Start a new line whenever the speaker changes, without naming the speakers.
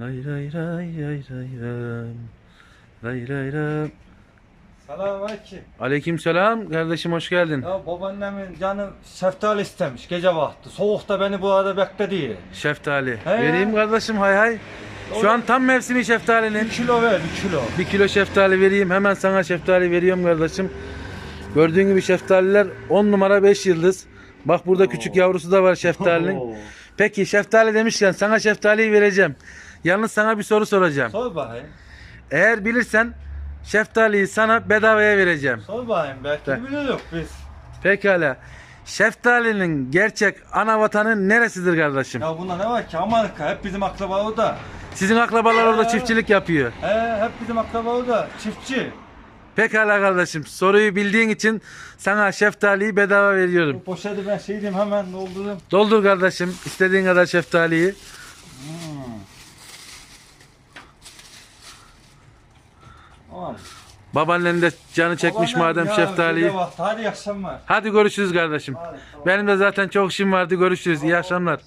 Lay lay lay lay lay lay. Lay lay lay.
Selamünaleyküm.
Aleyküm selam kardeşim hoş geldin.
Ya babaannemin canı şeftali istemiş gece vakti. Soğukta beni bu arada bekledi.
Şeftali.
He.
Vereyim kardeşim hay hay. Şu an tam mevsimi şeftalinin.
Bir kilo ver, bir kilo.
Bir kilo şeftali vereyim. Hemen sana şeftali veriyorum kardeşim. Gördüğün gibi şeftaliler 10 numara 5 yıldız. Bak burada küçük yavrusu da var şeftalinin.
Oo.
Peki şeftali demişken sana şeftaliyi vereceğim. Yalnız sana bir soru soracağım.
Sor bakayım.
Eğer bilirsen şeftaliyi sana bedavaya vereceğim.
Sor bakayım. Belki
Ver.
biliyoruz biz.
Pekala. Şeftalinin gerçek ana vatanı neresidir kardeşim?
Ya bunda ne var ki? Amerika. Hep bizim akraba o da.
Sizin akrabalar orada çiftçilik yapıyor.
He, hep bizim akraba o da. Çiftçi.
Pekala kardeşim. Soruyu bildiğin için sana şeftaliyi bedava veriyorum.
Poşeti ben şey diyeyim hemen doldurayım.
Doldur kardeşim istediğin kadar şeftaliyi.
Tamam.
Babaannen de canı çekmiş
Babaannem
madem
ya,
şeftaliyi.
Hadi iyi akşamlar.
Hadi görüşürüz kardeşim.
Hadi, tamam.
Benim de zaten çok işim vardı. Görüşürüz. İyi.
Akşamlar.